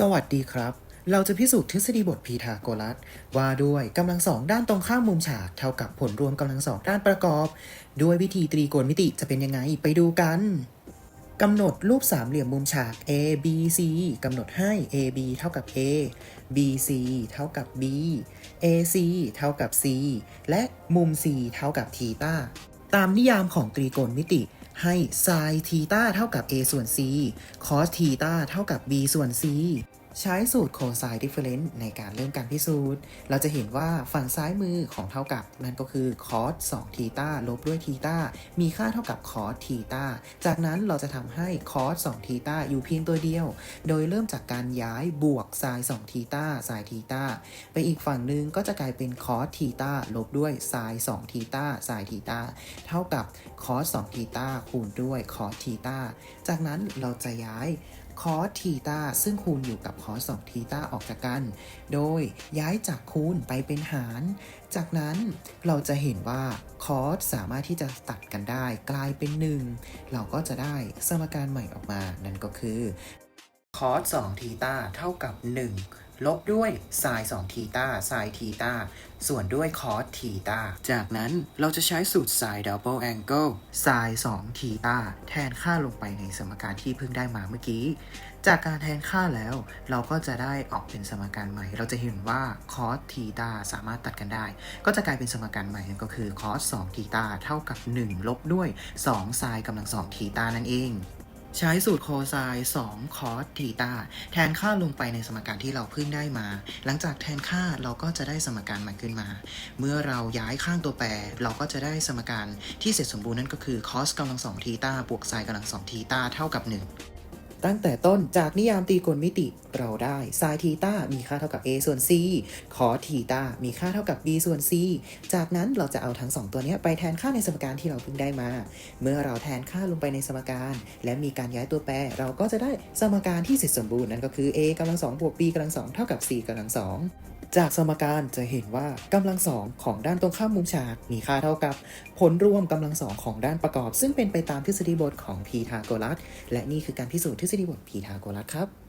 สวัสดีครับ เราจะพิสูจน์ทฤษฎีบทพีทาโกรัส ว่าด้วยกำลังสองด้านตรงข้ามมุมฉากเท่ากับผลรวมกำลังสองด้านประกอบ ด้วยวิธีตรีโกณมิติจะเป็นยังไงไปดูกันกำหนดรูปสามเหลี่ยมมุมฉาก A B C กำหนดให้ A B เท่ากับ A B C เท่ากับ B A C เท่ากับ C และมุม C เท่ากับทีตาตามนิยามของตรีโกณมิติ ให้ไซน์ทีตาเท่ากับ a ส่วน c คอสทีตาเท่ากับ b ส่วน c ใช้สูตร cosine difference ในการเริ่มการพิสูจน์ เราจะเห็นว่าฝั่งซ้ายมือของเท่ากับ นั่นก็คือ cos 2ทีตาลบด้วยทีตามีค่าเท่ากับ cos ทีตาจากนั้นเราจะทำให้ cos 2ทีตาอยู่เพียงตัวเดียว โดยเริ่มจากการย้ายบวก sin 2ทีตา sin ทีตาไปอีกฝั่งหนึ่งก็จะกลายเป็น cos ทีตาลบด้วย sin 2ทีตา sin ทีตาเท่ากับ cos 2ทีตาคูณด้วย cos ทีตาจากนั้นเราจะย้าย คอสทีตาซึ่งคูณอยู่กับคอส2ทีตาออกจากกัน โดยย้ายจากคูณไปเป็นหาร จากนั้นเราจะเห็นว่าคอสสามารถที่จะตัดกันได้กลายเป็น 1 เราก็จะได้สมการใหม่ออกมา นั่นก็คือคอส2ทีตาเท่ากับ 1 ลบด้วย sin 2ทีตา sin ทีตา ส่วนด้วย cos ทีตา จากนั้นเราจะใช้สูตร sin double angle sin 2ทีตาแทนค่าลงไปในสมการที่เพิ่งได้มาเมื่อกี้ จากการแทนค่าแล้ว เราก็จะได้ออกเป็นสมการใหม่ เราจะเห็นว่า cos ทีตาสามารถตัดกันได้ ก็จะกลายเป็นสมการใหม่นั่นก็คือ cos 2ทีตาเท่ากับ 1 ลบด้วย2 sin กำลัง2ทีตานั่นเอง ใช้สูตรโคไซน์2คอสทีตาแทนค่าลงไปในสมการที่เราเพิ่งได้มา หลังจากแทนค่าเราก็จะได้สมการใหม่ขึ้นมา เมื่อเราย้ายข้างตัวแปร เราก็จะได้สมการที่เสร็จสมบูรณ์นั่นก็คือคอสกำลัง2ทีตาบวกไซน์กำลัง2ทีตาเท่ากับ 1 ตั้งแต่ต้นจากนิยามตรีโกณมิติเราได้ไซน์ทีตามีค่าเท่ากับ a ส่วน c คอทีตามีค่าเท่ากับ b ส่วน c จากนั้นเราจะเอาทั้งสองตัวนี้ไปแทนค่าในสมการที่เราเพิ่งได้มา เมื่อเราแทนค่าลงไปในสมการ และมีการย้ายตัวแปร เราก็จะได้สมการที่เสร็จสมบูรณ์นั่นก็คือ a กำลังสองบวก b กำลังสองเท่ากับ c กำลังสอง จากสมการจะเห็นว่ากำลังสองของด้านตรงข้ามมุมฉากมีค่าเท่ากับ ผลรวมกำลังสองของด้านประกอบ ซึ่งเป็นไปตามทฤษฎีบทของพีทาโกรัสและนี่คือการพิสูจน์ทฤษฎีบทพีทาโกรัสครับ